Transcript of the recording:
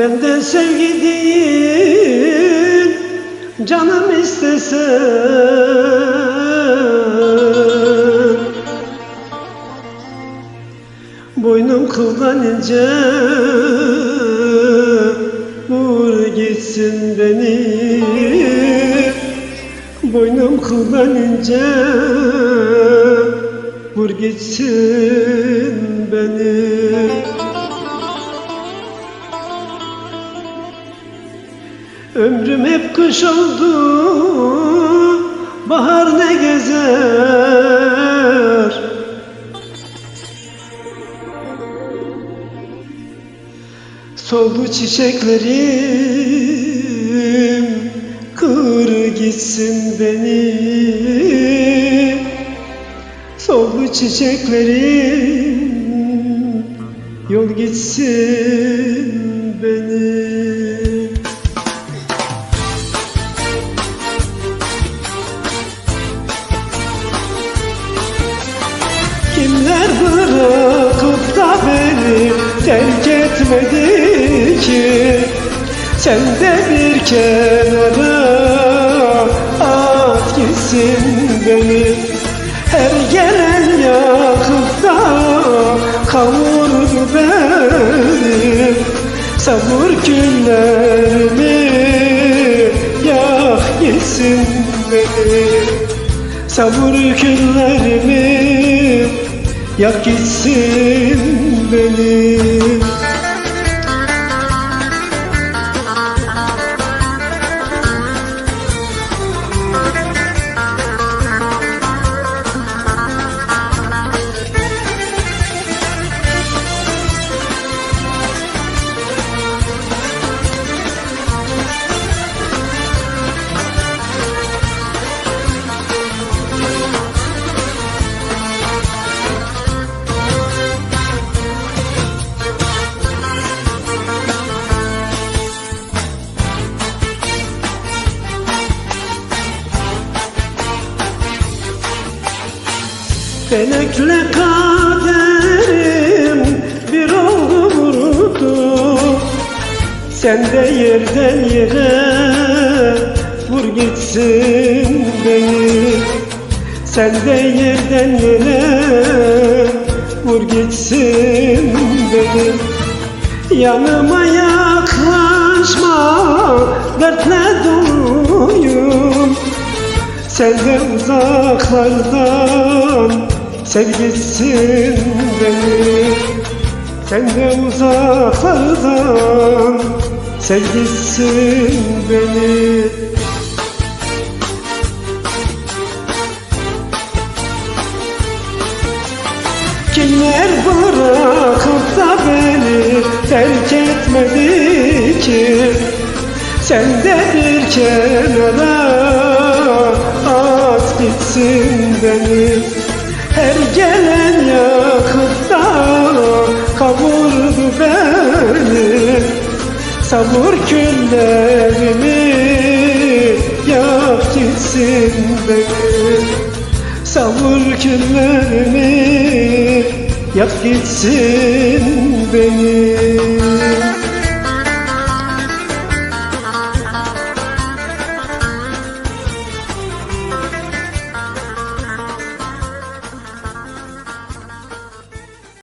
Benden sevgi değil Canım istesen Boynum kıldan ince Vur gitsin beni. Boynum kıldan ince Vur gitsin beni Ömrüm hep kış oldu Bahar ne gezer? Soldu çiçeklerim Kır gitsin beni. Soldu çiçeklerim Yol gitsin Kimler bırakıp da beni terk etmedi ki. Sen de bir kenara at gitsin beni. Her gelen yakıp da kavurdu beni. Sabır günlerimi yak gitsin beni. Sabır günlerimi Yak gitsin beni Felekle kaderim bir oldu vurdu Sen de yerden yere vur gitsin beni. Sen de yerden yere vur gitsin beni. Yanıma yaklaşma dertle doluyum. Sen de uzaklardan Sev gitsin beni. Sen de uzaklardan Sev gitsin beni. Kimler bırakıp da beni terk etmedi ki? Sen de bir kenara at gitsin beni Sabır küllerimi yak gitsin beni Sabır küllerimi yak gitsin beni